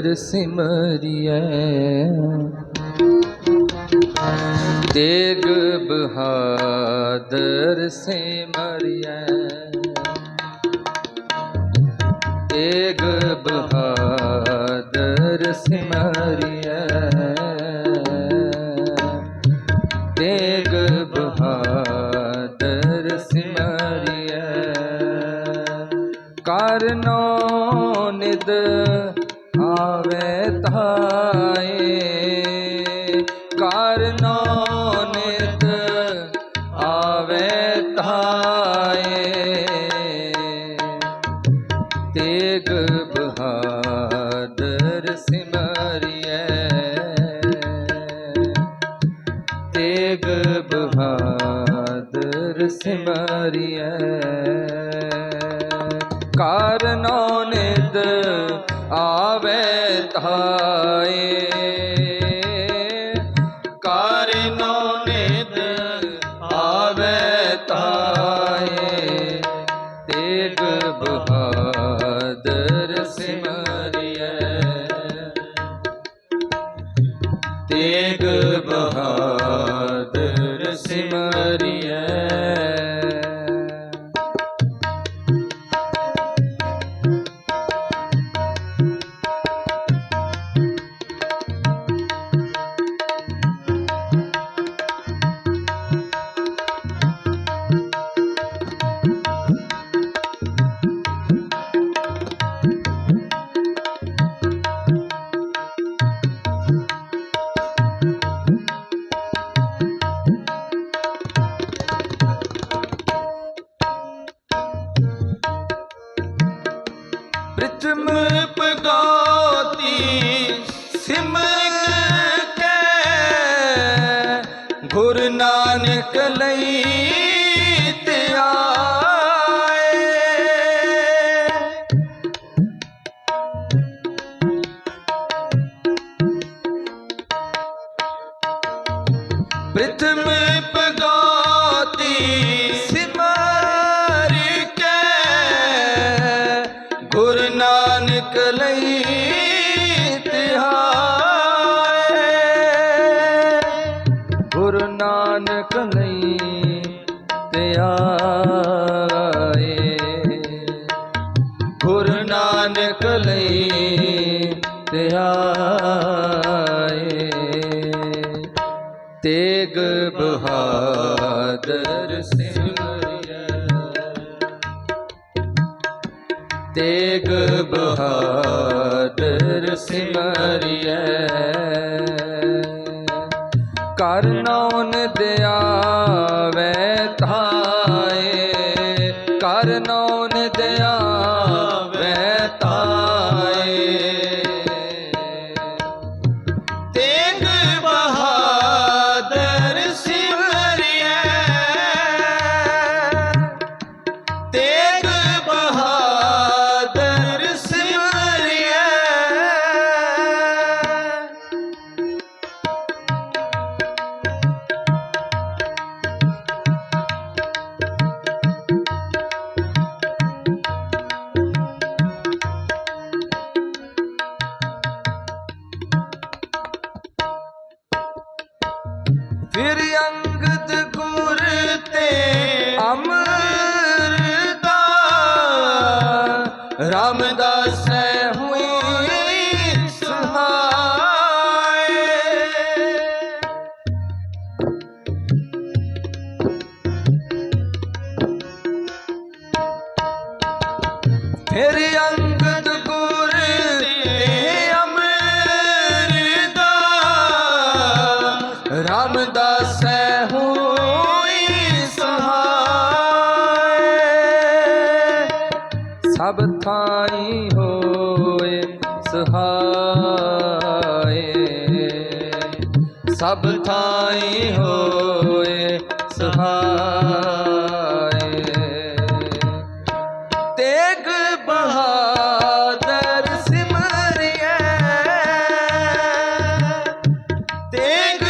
ਬਹਾਦਰ ਸਿਮਰਿਐ। ਤੇਗ ਬਹਾਦਰ ਸਿਮਰਿਐ। ਤੇਗ ਬਹਾਦਰ ਸਿਮਰਿਐ। ਤਾਏ ਕਰਨੋ ਨਿਦ ਆਵੇ ਤਾਏ ਤੇਗ ਬਹਾਦਰ ਸਿਮਰਿਐ। ਤੇਗ ਬਹਾਦਰ ਸਿਮਰਿਐ। ਕਾਰਨੋ ਨਿਦ ਆਵੇ ਤਾਏ। ਕਾਰਨੋ ਨਿਦ ਆਵੇ ਤਾਏ। ਤੇਗ ਬਹਾਦਰ ਸਿਮਰਿਐ। ਤੇਗ ਬਹਾਦਰ ਸਿਮਰਿਐ। ਨਾਨਕ ਲਈ ਤੇ ਪ੍ਰਥਮ ਪਗਾਤੀ ਸਿਮਰ ਕੇ ਗੁਰ ਨਾਨਕ ਲਈ ਨਾਨਕ ਲਈ ਧਿਆਏ। ਤੇਗ ਬਹਾਦਰ ਸਿਮਰਿਐ ਤੇਗ ਬਹਾਦਰ ਸਿਮਰਿਐ ਕਰਨੌਨ ਦਿਆ ਰਾਮਦਾਸ ਹੋਈ ਸਹਾਏ ਫਿਰ ਅੰਗਦ ਗੁਰ ਤੇ ਅਮਰਦਾ ਸਭ ਥਾਈ ਹੋਏ ਸਹਾਏ। ਤੇਗ ਬਹਾਦਰ ਸਿਮਰਿਐ। ਤੇਗ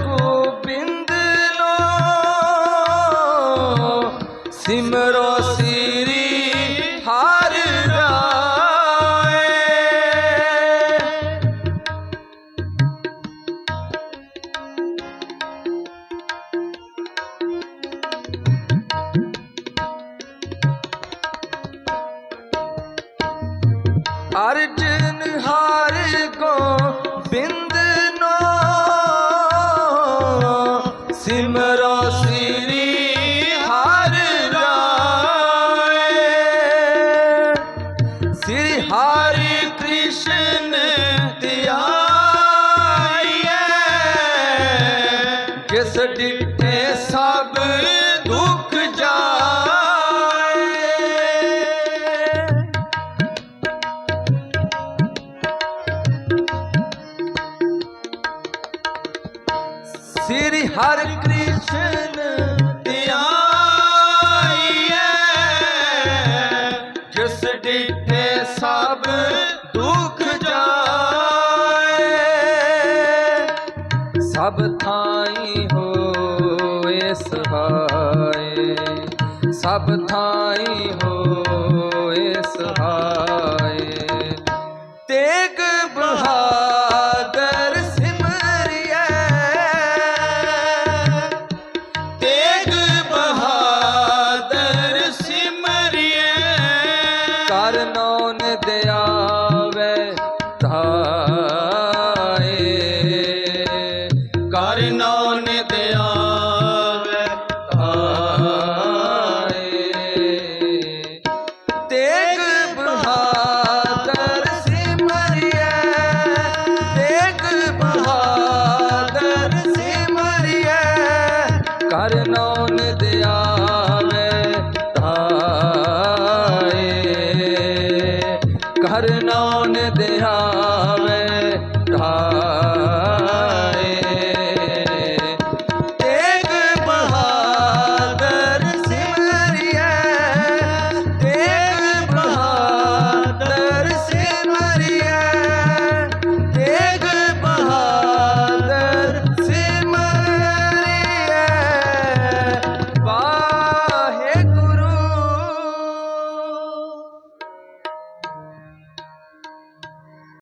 ਗੋਬਿੰਦ ਨੋ ਸਿਮਰੋ ਸਿਮਰੋ ਜਿਸ ਸਭ ਦੁੱਖ ਜਾਏ। ਸਭ ਥਾਈ ਹੋਏ ਸਹਾਏ। ਸਭ ਥਾਈ ਹੋਏ ਸਹਾਏ। ਤੇਗ ਬਹਾਦਰ ਕਰਨਾਨ ਦਿਹਾ